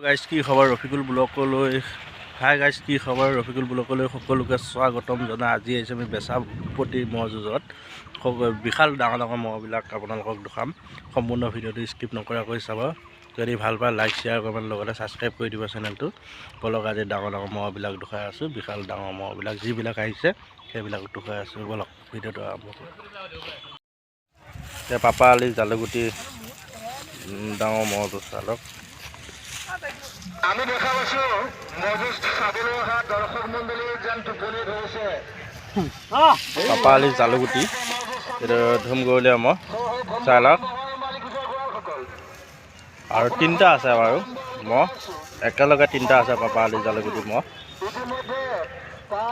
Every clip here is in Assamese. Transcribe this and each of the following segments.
গাইজ কি খবৰ? ৰফিকুল ব্লকলৈ হাই গাইজ কি খবৰ? ৰফিকুল ব্লকলৈ সকলোকে স্বাগতম জনাই আজি আহিছোঁ আমি বেচাপতি ম'হ যুঁজত বিশাল ডাঙৰ ডাঙৰ ম'হবিলাক আপোনালোকক দেখাম। সম্পূৰ্ণ ভিডিঅ'টো স্কিপ নকৰাকৈ চাব। যদি ভাল পায় লাইক শ্বেয়াৰ কৰিব লগতে ছাবস্ক্ৰাইব কৰি দিব চেনেলটো বলক আজি ডাঙৰ ডাঙৰ ম'হবিলাক দেখুৱাই আছোঁ বিশাল ডাঙৰ ম'হবিলাক যিবিলাক আহিছে সেইবিলাক দেখুৱাই আছোঁ। বলক ভিডিঅ'টো আৰম্ভ কৰোঁ। এতিয়া পাপা আলি জালুগুটি ডাঙৰ ম'হটো চালক। আমি দেখা পাইছো মজুজ চাবলৈ অহা দৰ্শক মণ্ডলী যেন টোপনি ধৰিছে। পাপা আলি জালুগুটি এইটো ধুম গৰুলীয়া মহ চাই লওক আৰু তিনিটা আছে বাৰু মহ। একেলগে তিনিটা আছে পাপা আলি জালুগুটি মহ।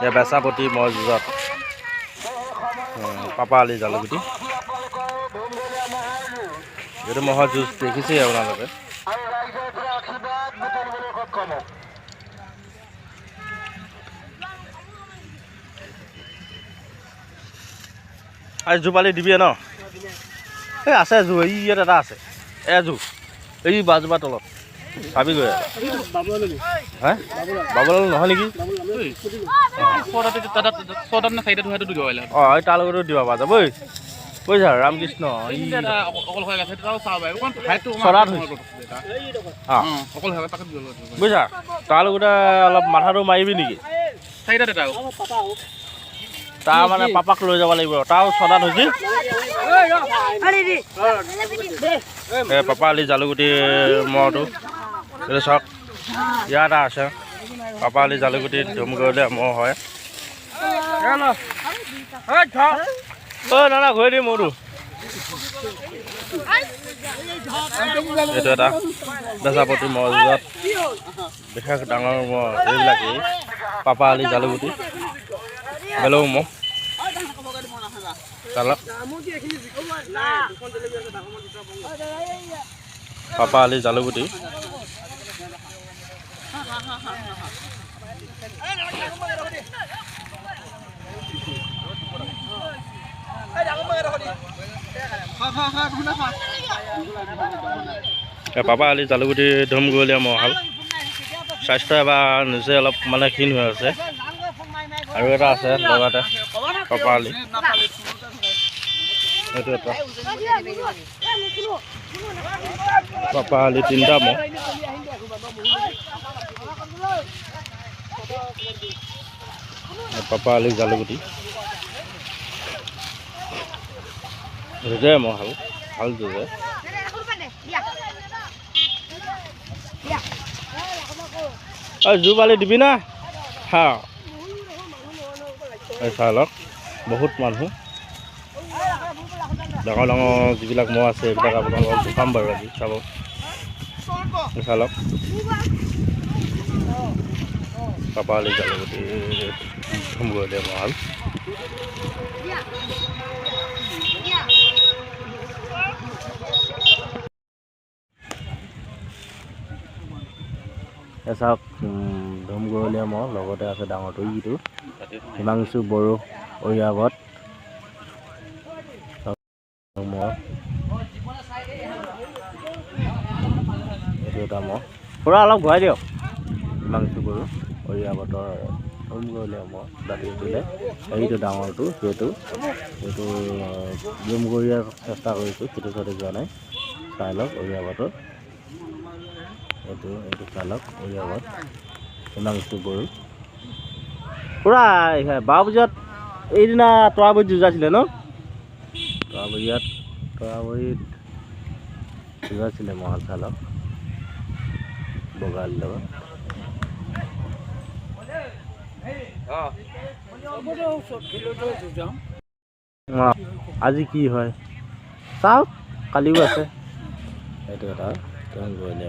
এই বেচাপতি মহ যুঁজত। পাপা আলি জালুগুটি। এইটো মহৰ যুঁজ দেখিছেই আপোনালোকে। আজি জোপালি দিবি ন? এই আছে এযোৰ এই ইয়াত এটা আছে। এযোৰ এই বাজোপা তলত চাবি গৈ হে? বাবুলাল নহয় নেকি? অঁ, এই তাৰ লগতো দিব পৰা যাব বুজিছা ৰামকৃষ্ণ বুজিছা তাৰ লগতে অলপ মাথাটো মাৰিবি নেকি? তাৰ মানে পাপাক লৈ যাব লাগিব। তাৰ ছটাত হৈছে এই পাপা আলি জালুগুটি মহটো। এইটো চাওক ইয়াত এটা আছে। পাপা আলি জালুগুটি ধুম কৰিলে মহ হয়। ঐ দাদা ঘূৰি দিম মোৰটো এইটো এটা বেচাপতি মছজিদত বিশেষ ডাঙৰ মহ এইবিলাকেই। পাপা আলি জালুগুটি। বেলেগ মহ পাপা আলি জালুগুটি পাপা আলি জালুগুটি ধুম গলীয়া মহাল। স্বাস্থ্য এবাৰ নিজে অলপ মানে ক্ষীণ হৈ আছে। আৰু এটা আছে লগতে। পাপা আলি এইটো এটা। পাপা আলি তিনিটা মহ। এই পাপা আলি জালুগুটি যুঁজে মহাল ভাল যুঁজে পালি দিবি না? হা। এই চাই লওক বহুত মানুহ ডাঙৰ ডাঙৰ যিবিলাক মহ আছে এইবিলাক আপোনালোকক দেখাম বাৰু আজি চাব এই চাই লওক পাপা আলি জালুগুটি ধুমগলীয়া মহাল এই চাওক ধুম গৰলীয়া মহ লগতে আছে ডাঙৰটো ইটো। হিমাংশু বড়ো মহ। এইটো এটা মহ। খুৰা অলপ ঘূৰাই দিয়ক। হিমাংশু বড়ো অৰিয়াবতৰ ধুম গৰলীয়া মহ। দাঁতি উঠিলে এইটো ডাঙৰটো সেইটো। এইটো জুম কৰিয়াৰ চেষ্টা কৰিছোঁ। সেইটো চাইডে যোৱা নাই। চাই লওক অৰিয়াবতৰ এইটো এইটো চালক অৰিয়াবত হিমাংশু বড়ো বাৰ বজাত এইদিনা তৰাবৰীত যুঁজাইছিলে ন? তৰাবৰীয়াত তৰাবৰীত যুঁজাইছিলে মহাল চালক বগালীৰ লগত। অঁ আজি কি হয়? চাওক কালিও আছে। এইটো এটা তেওঁ গ'লে